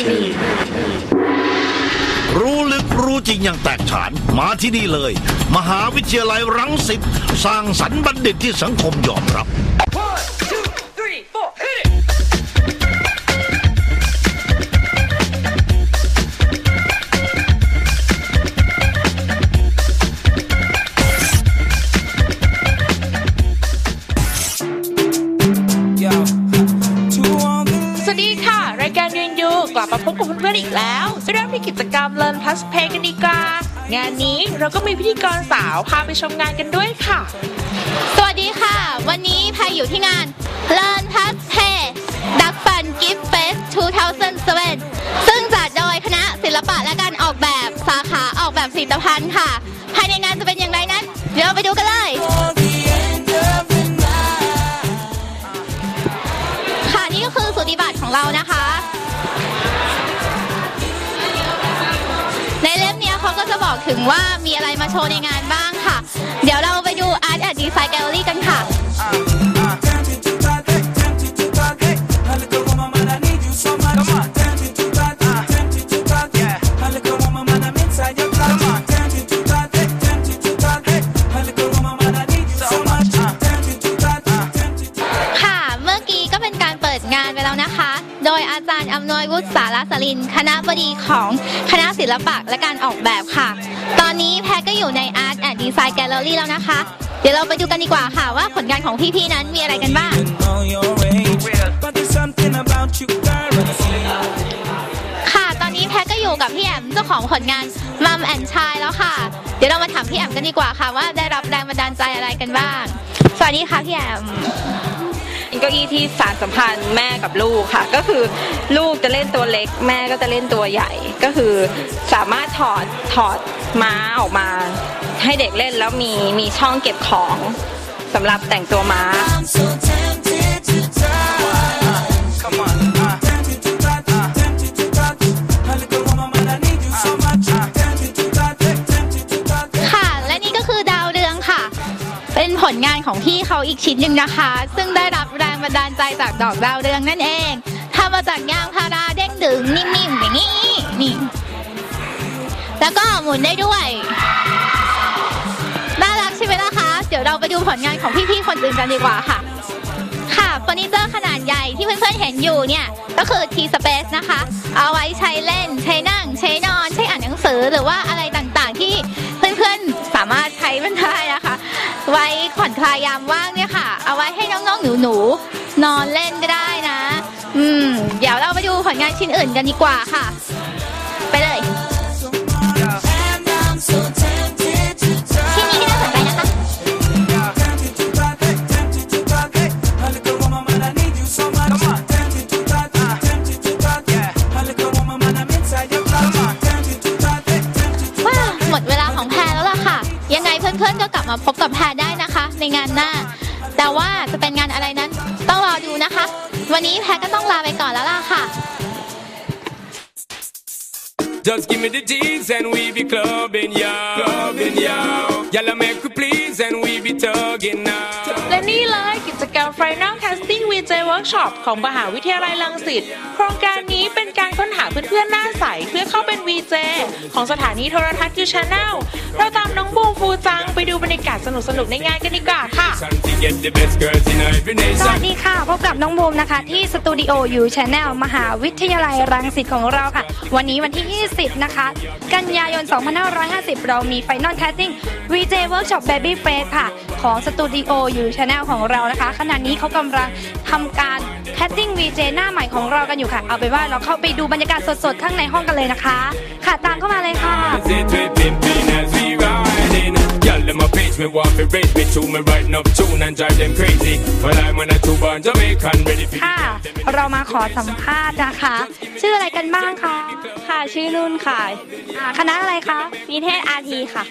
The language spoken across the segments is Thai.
ที่นี่รู้ลึกรู้จริงอย่างแตกฉานมาที่นี่เลย มหาวิทยาลัยรังสิตสร้างสรรค์บัณฑิตที่สังคมยอมรับ กลับมาพบกับเพื่อนๆอีกแล้วเริ่มที่กิจกรรม Learn Plus Play กันดีกว่างานนี้เราก็มีพิธีกรสาวพาไปชมงานกันด้วยค่ะ สวัสดีค่ะ วันนี้พายอยู่ที่งาน Learn Plus Pay Duck Fun Gift Fest 2007 ซึ่งจัดโดยคณะศิลปะและการออกแบบสาขาออกแบบผลิตภัณฑ์ค่ะ ภายในงานจะเป็นอย่างไรนั้น เดี๋ยวเราไปดูกันเลยค่ะนี่ก็คือสุติบัตรของเรานะคะ ก็จะบอกถึงว่ามีอะไรมาโชว์ในงานบ้างค่ะ เดี๋ยวเราไปดู Art and Design Gallery กันค่ะค่ะ เป็นการเปิดงานไปแล้วนะคะ โดยอาจารย์อำนวยวุฒิสารสลิน คณะบดีของคณะศิลปะและการออกแบบค่ะ ตอนนี้แพรก็อยู่ใน Art and Design Gallery แล้วนะคะ เดี๋ยวเราไปดูกันดีกว่าค่ะว่าผลงานของพี่ๆนั้นมีอะไรกันบ้าง ค่ะ ตอนนี้แพทก็อยู่กับพี่แอมเจ้าของผลงานมัมแอนชายแล้วค่ะ เดี๋ยวเรามาถามพี่แอมกันดีกว่าค่ะว่าได้รับแรงบันดาลใจอะไรกันบ้าง สวัสดีค่ะพี่แอม เก้าอี้ที่สารสัมพันธ์แม่กับลูกค่ะ ก็คือลูกจะเล่นตัวเล็ก แม่ก็จะเล่นตัวใหญ่ ก็คือสามารถถอดถอดม้าออกมา ให้เด็กเล่นแล้วมีมีช่องเก็บของสำหรับแต่งตัวม้า ผลงานของพี่เขาอีกชิ้นหนึ่งนะคะ ซึ่งได้รับแรงบันดาลใจจากดอกดาวเรืองนั่นเองทำมาจากยางพาราเด้งดึงนิ่มๆอย่างนี้นี่แล้วก็หมุนได้ด้วยน่ารักใช่ไหมล่ะคะ เดี๋ยวเราไปดูผลงานของพี่ๆคนอื่นกันดีกว่าค่ะ ค่ะเฟอร์นิเจอร์ขนาดใหญ่ที่เพื่อนๆเห็นอยู่เนี่ย ก็คือ T Space นะคะ เอาไว้ใช้เล่น ใช้นั่ง ใช้นอน ใช้อ่านหนังสือหรือว่าอะไรต่างๆที่เพื่อนๆสามารถใช้มันได้ ว้ผ่อนคลายามว่างเนี่ยค่ะ เอาไว้ให้น้องๆหนูๆนอนเล่นก็ได้นะ อืม เดี๋ยวเราไปดูผลงานชิ้นอื่นกันดีกว่าค่ะ ไปเลยที่นี้ที่น่าสนใจนะคะ ว้าวหมดเวลาของแพรแล้วล่ะค่ะ ยังไงเพื่อนๆก็กลับมาพบกับแพร ในงานหน้า แต่ว่าจะเป็นงานอะไรนั้นต้องรอดูนะคะ วันนี้แพรก็ต้องลาไปก่อนแล้วล่ะค่ะ Just give me the G's and we be clubbing, yo. Clubbing, yo. Y'all make we please and we be tugging now. และนี่เลยกิจกรรม Final Casting VJ Workshop ของมหาวิทยาลัยรังสิต โครงการนี้เป็นการค้นหาเพื่อนๆหน้าใสเพื่อเข้าเป็น VJ ของสถานีโทรทัศน์ยูชาแนลเราตามน้องบูมฟูจังไปดูบรรยากาศสนุกๆในงานกันดีกว่าค่ะ Trying to get the best girls in every สวัส nation. ดีค่ะ พบกับน้องบูมนะคะ ที่สตูดิโอยูชาแนลมหาวิทยาลัยรังสิตของเราค่ะ วันนี้วันที่ 20 นะคะ กันยายน 2550 เรามี Final Casting VJ Workshop Baby Face ค่ะ ของสตูดิโอยูชาแนลของเรานะคะ ขณะนี้เขากำลังทำการ Casting VJ หน้าใหม่ของเรากันอยู่ค่ะ เอาเป็นว่าเราเข้าไปดูบรรยากาศสดๆ ข้างในห้องกันเลยนะคะ ค่ะตามเข้ามาเลยค่ะ Sit we pimping as we riding. Y'all them a page me want to raise me to me writing up tune and drive them crazy. But I'm on a two born Jamaican ready for ค่ะ เรามาขอสัมภาษณ์นะคะ ชื่ออะไรกันบ้างคะ ค่ะ ชื่อนุ่นค่ะอ่าคณะอะไรคะ นิเทศอาทีค่ะ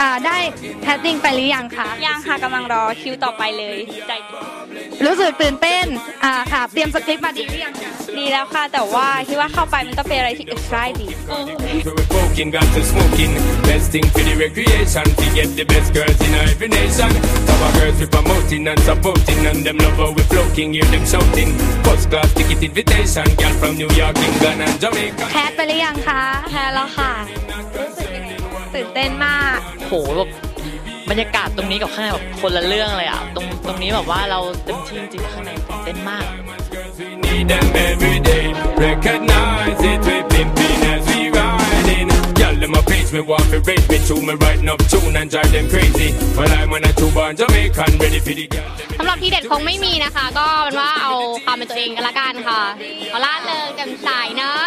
อ่า ได้แคสติ้งไปหรือยังคะ ยังค่ะกำลังรอคิวต่อไปเลยใจรู้สึกตื่นเต้น อ่า ค่ะ เตรียมสคริปต์มาดีหรือยังคะดีแล้วค่ะ แต่ว่าคิดว่าเข้าไปมันต้องเป็นอะไรที่ exciting So we're poking, got to smoking. Best thing for the recreation, to get the best girls in every nation. Our girls we promoting and supporting, and them love how we floating, hear them shouting. First class ticket invitation, girl from New York, England, and Jamaica. แคสไปหรือยังคะแคสแล้วค่ะ ตื่นเต้นมาก โหแบบบรรยากาศตรงนี้กับข้างในแบบคนละเรื่องเลยอะ ตรงตรงนี้แบบว่าเราเต็มที่จริงๆข้างในตื่นเต้นมาก Girl, them a page me want to raise me to me writing up tune and drive them crazy. Well, I'm on a two born Jamaican, ready for the girl. สำหรับทีเด็ดคงไม่มีนะคะ ก็เป็นว่าเอาความเป็นตัวเองกันละกันค่ะเอาล่าเริงแจ่มใสเนอะ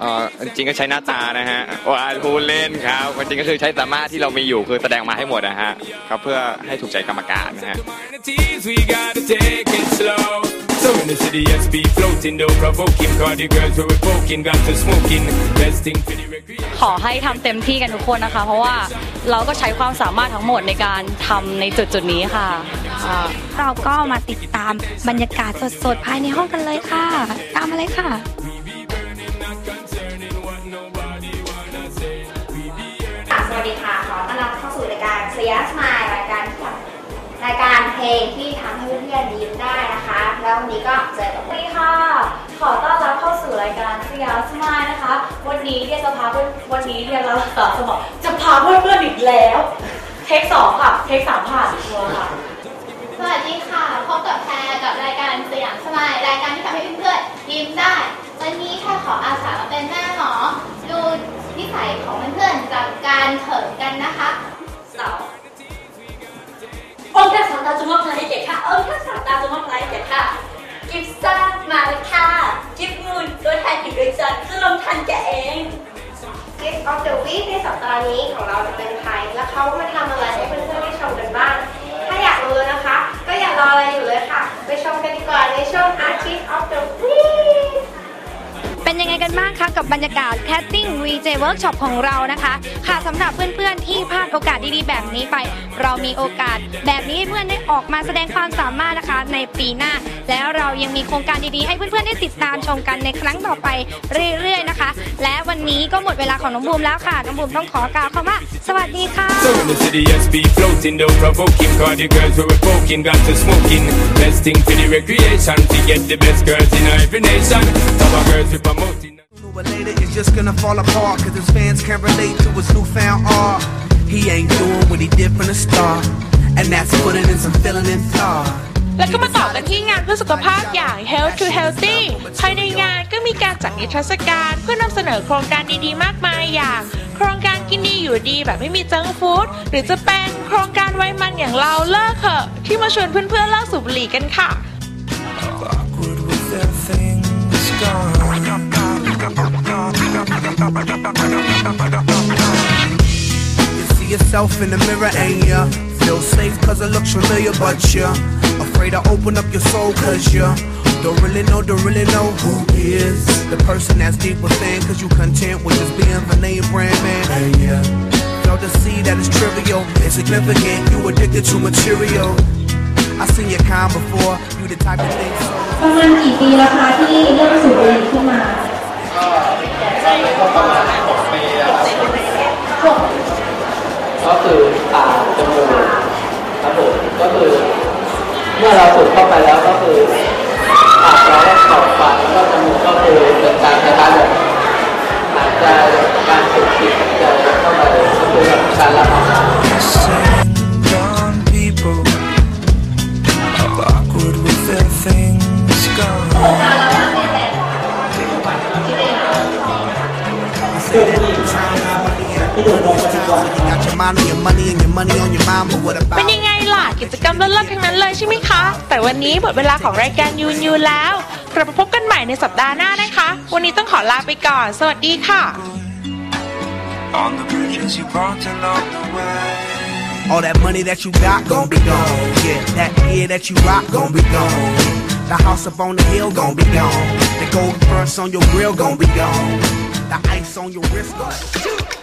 เอ่อจริงๆก็ใช้หน้าตานะฮะว่าพูดเล่นครับจริงๆก็คือใช้สามารถที่เรามีอยู่คือแสดงมาให้หมดนะฮะครับเพื่อให้ถูกใจกรรมการนะฮะ Tease, we gotta take it slow. So in the city, SB floating, don't provoke him. Cause the girls who revoking got to smoking. Best thing for the recreation. ขอให้ทำเต็มที่กันทุกคนนะคะ เพราะว่าเราก็ใช้ความสามารถทั้งหมดในการทำในจุดจุดๆนี้ค่ะอ่าเราก็มาติดตามบรรยากาศสดๆ ภายในห้องกันเลยค่ะ ตามมาเลยค่ะ สวัสดีค่ะ ขอต้อนรับเข้าสู่รายการเซียสมายราย เพลงที่ทำให้เพื่อนๆยิ้มได้นะคะ แล้ววันนี้ก็เจอกับสวัสดีค่ะ ขอต้อนรับเข้าสู่รายการเซียสมายนะคะ วันนี้เดียจะพาเพื่อนวันนี้เดียเราต่อสมองจะพาเพื่อนๆอีกแล้ว เทคสองค่ะ เทคสามผ่านชัวร์ค่ะ สวัสดีค่ะ พบกับแพรกับรายการสยามสมายรายการที่ทำให้เพื่อนๆยิ้มได้ วันนี้ เด็กค่ะออถ้าสามตาจะมพลายเด็กค่ะ กิฟซ่ามาเลยค่ะ กิฟมูนตัวแทนผิวด้วยจันคือลมทันแกเอง Gift of the Week ในสัปดาห์นี้ของเราจะเป็นใคร และเขามาทำอะไรให้เพื่อนๆได้ชมกันบ้าง ถ้าอยากรู้นะคะ ก็อย่ารออะไรอยู่เลยค่ะ ไปชมกันดีกว่าในช่วงอาทิตย์ กับบรรยากาศ Casting VJ Workshop ของเรานะคะ ค่ะสำหรับเพื่อนๆที่พลาดโอกาสดีๆ แบบนี้ไป เรามีโอกาสแบบนี้ให้เพื่อนได้ออกมาแสดงความสามารถนะคะ ในปีหน้า แล้วเรายังมีโครงการดีๆ ให้เพื่อนๆได้ติดตามชมกันในครั้งต่อไปเรื่อยๆนะคะ และวันนี้ก็หมดเวลาของน้องบูมแล้วค่ะน้องบูมต้องขอกล่าวคำว่าสวัสดีค่ะ So in the city, SB floating, don't provoke him. Cause the girls who revoking got to smoking. Best thing for the recreation, to get the best girls in every nation. Our girls we promoting. Sooner or later, it's just gonna fall apart. Cause his fans can't relate to his newfound art. He ain't doing what he did from the start. And that's putting in some feeling and thought. แล้วก็มาต่อกันที่งานเพื่อสุขภาพอย่าง Health to Healthy ภายในงานก็มีการจัดนิทรรศการเพื่อนำเสนอโครงการดีๆ มากมายอย่าง โครงการกินดีอยู่ดีแบบไม่มีจังก์ฟู้ดหรือจะเป็นโครงการไว้มันอย่างเราเลิกเถอะที่มาชวนเพื่อนๆเลิกสูบบุหรี่กันค่ะ You see yourself in the mirror and ya feel safe cause it looks familiar, but you're afraid to open up your soul cause you don't really know, don't really know who is the person that's deep within cause you content with just being the name brand man. And yeah, fail to see that it's trivial, insignificant, you addicted to material. I seen your kind before, you the type of thing so ประมาณกี่ปีแล้วคะที่เริ่มสูบบุหรี่ขึ้นมา ก็ประมาณ6ปีคือปากจมูกครับผมก็คือเมื่อเราสูดเข้าไปแล้วก็คือปากเราก็ตอบปากแล้วก็จมูกก็คือเป็นการคล้ายๆแบบอาจจะการสู mind on your money and your money on your mind, but what เป็น about ยังไงล่ะ กิจกรรมเลิศๆทั้งนั้นเลยใช่ไหมคะ แต่วันนี้หมดเวลาของรายการยูนยูแล้วกลับมาพบกันใหม่ในสัปดาห์หน้านะคะ วันนี้ต้องขอลาไปก่อน สวัสดีค่ะ on the bridges you brought along the way? All that money that you got gon' be gone. Yeah, that gear that you rock gon' be gone. The house up on the hill gon' be gone. The gold fronts on your grill gon' be gone. The ice on your wrist gon' Two, three,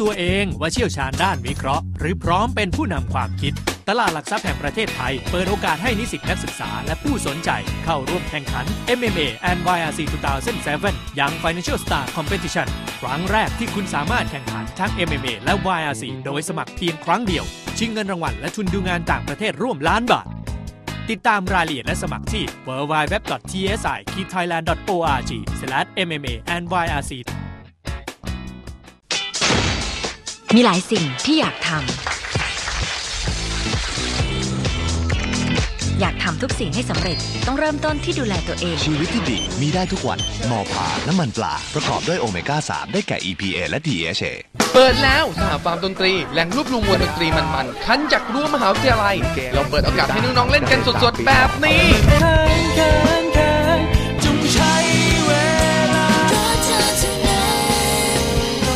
ตัวเองว่าเชี่ยวชาญด้านวิเคราะห์ หรือพร้อมเป็นผู้นำความคิด ตลาดหลักทรัพย์แห่งประเทศไทย เปิดโอกาสให้นิสิตนักศึกษาและผู้สนใจเข้าร่วมแข่งขัน MMA and YRC 2007 Young Financial Star Competition ครั้งแรกที่คุณสามารถแข่งขันทั้ง MMA และ YRC โดยสมัครเพียงครั้งเดียว ชิงเงินรางวัลและทุนดูงานต่างประเทศร่วมล้านบาทติดตามรายละเอียดและสมัครที่ www.tsi-thailand.org/mma and YRC มีหลายสิ่งที่อยากทำ อยากทำทุกสิ่งให้สำเร็จต้องเริ่มต้นที่ดูแลตัวเอง ชีวิตที่ดีมีได้ทุกวันมอพาน้ำมันปลา ประกอบด้วยโอเมก้า 3 ได้แก่ EPA และ DHA เปิดแล้วสหฟาร์มดนตรี แหล่งรวบรวมวงดนตรีมันๆ คันจากรั้วมหาวิทยาลัยเราเปิดโอกาสให้น้องๆเล่นกันสดๆแบบนี้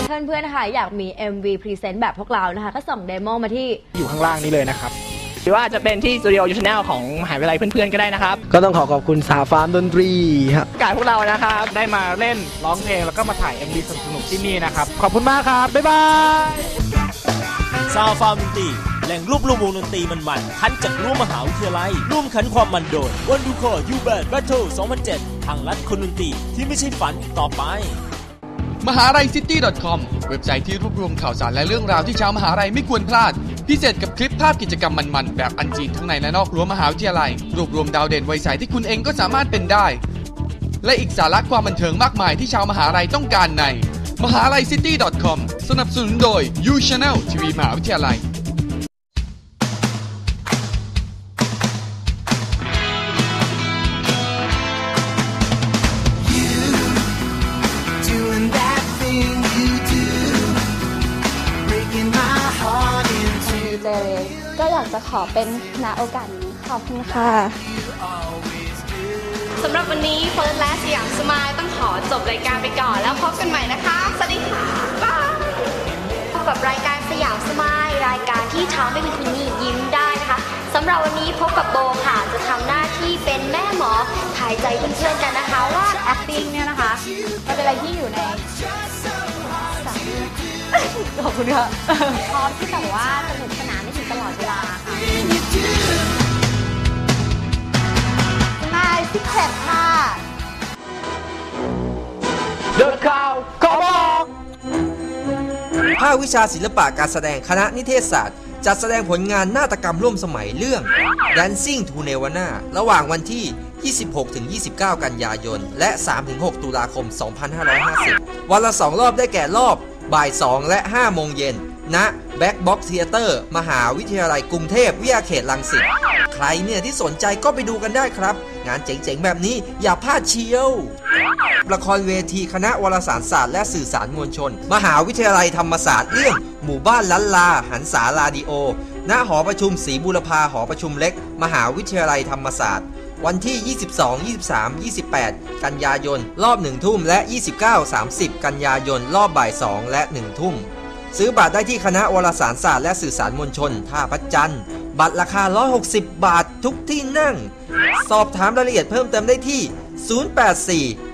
เพื่อนๆค่ะอยากมี MV Present แบบพวกเรานะคะ ก็ส่งเดโมมาที่ อยู่ข้างล่างนี้เลยนะครับ หรือว่าจะเป็นที่สตูดิโอยูชแนลของมหาวิทยาลัยเพื่อนๆก็ได้นะครับก็ต้องขอขอบคุณสาฟาร์มดนตรีครับโอกาสพวกเรานะครับ ได้มาเล่นร้องเพลงแล้วก็มาถ่าย MV สนุกๆที่นี่นะครับ ขอบคุณมากครับ บ๊ายบาย ซาวฟาร์มดนตรีแหล่งรวบรวมวงดนตรีมันๆคันจากรั้วมหาวิทยาลัย ร่วมขันความมันโดยวันดูคอยูแบดแบทเทิล2007 ทางลัดคนดนตรีที่ไม่ใช่ฝันอีกต่อไป มหาลัยซิตี้ .com เว็บไซต์ที่รวบรวมข่าวสารและเรื่องราวที่ชาวมหาลัยไม่ควรพลาด พิเศษกับคลิปภาพกิจกรรมมันๆ แบบอันจีนทั้งในและนอกรั้วมหาวิทยาลัย รวบรวมดาวเด่นวัยใสที่คุณเองก็สามารถเป็นได้ และอีกสาระความบันเทิงมากมายที่ชาวมหาลัยต้องการใน มหาลัยซิตี้ .com สนับสนุนโดย u Channel ทีวีมหาวิทยาลัย จะขอเป็นณโอกาสนี้ขอบคุณค่ะสำหรับวันนี้เฟิร์สและสยามสมายต้องขอจบรายการไปก่อนแล้วพบกันใหม่นะคะ สวัสดีค่ะบายพบกับรายการสยามสมายรายการที่ทำให้คุณนี่ยิ้มได้นะคะสำหรับวันนี้พบกับโบค่ะจะทำหน้าที่เป็นแม่หมอถ่ายใจเพื่อนๆกันนะคะว่า acting เนี่ยนะคะมันเป็นอะไรที่อยู่ในขอบคุณค่ะพร้อมที่แบบว่าสนุกสนานได้ถึง ตลอดเวลาค่ะนายซิกเซ็ตค่ะ เดินข่าวขอบอกภาควิชาศิลปะการแสดงคณะนิเทศศาสตร์จัดแสดงผลงานนาฏกรรมร่วมสมัยเรื่อง Dancing to Nirvana ระหว่างวันที่ 26-29 กันยายน และ 3-6 ตุลาคม 2550 วันละ 2 รอบได้แก่รอบบ่าย 2 และ 5 โมงเย็นณ Back Box Theater มหาวิทยาลัยกรุงเทพวิทยาเขตลังสิตใครเนี่ยที่สนใจก็ไปดูกันได้ครับ งานเจ๋งๆแบบนี้อย่าพลาดเชียว ละครเวทีคณะวารสารศาสตร์และสื่อสารมวลชน มหาวิทยาลัยธรรมศาสตร์เรื่อง หมู่บ้านลันลา หันษาลาดิโอ ณหอประชุมศรีบุรพาหอประชุมเล็ก มหาวิทยาลัยธรรมศาสตร์วันที่ 22 23 28 กันยายน รอบ 1 ทุ่ม และ 29 30 กันยายน รอบบ่าย 2 และ 1 ทุ่ม ซื้อบัตรได้ที่คณะวารสารศาสตร์และสื่อสารมวลชน ท่าพระจันทร์บัตรราคา 160 บาททุกที่นั่ง สอบถามรายละเอียดเพิ่มเติมได้ที่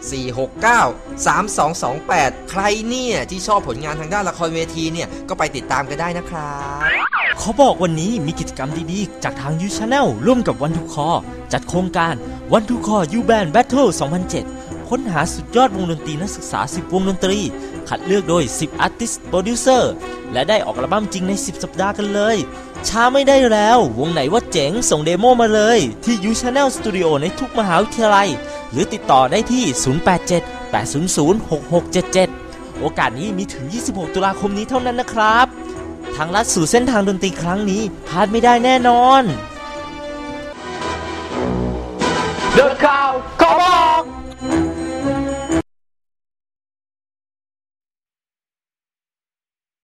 084-469-3228 ใครเนี่ยที่ชอบผลงานทางด้านละครเวทีเนี่ย ก็ไปติดตามกันได้นะครับเขาบอกวันนี้มีกิจกรรมดีๆ จากทางยูชาแนลร่วมกับวันทูคอ จัดโครงการวันทูคอยูแบนแบทเทิล2007 ค้นหาสุดยอดวงดนตรีนักศึกษา 10 วงดนตรี คัดเลือกโดย 10 Artist Producer และได้ออกอัลบั้มจริงใน 10 สัปดาห์กันเลย ช้าไม่ได้แล้ว วงไหนว่าเจ๋งส่งเดโมมาเลย ที่ U Channel Studio ในทุกมหาวิทยาลัย หรือติดต่อได้ที่ 087 800 6677 โอกาสนี้มีถึง 26 ตุลาคมนี้เท่านั้นนะครับ ทางลัดสู่เส้นทางดนตรีครั้งนี้พลาดไม่ได้แน่นอนเดินข่าว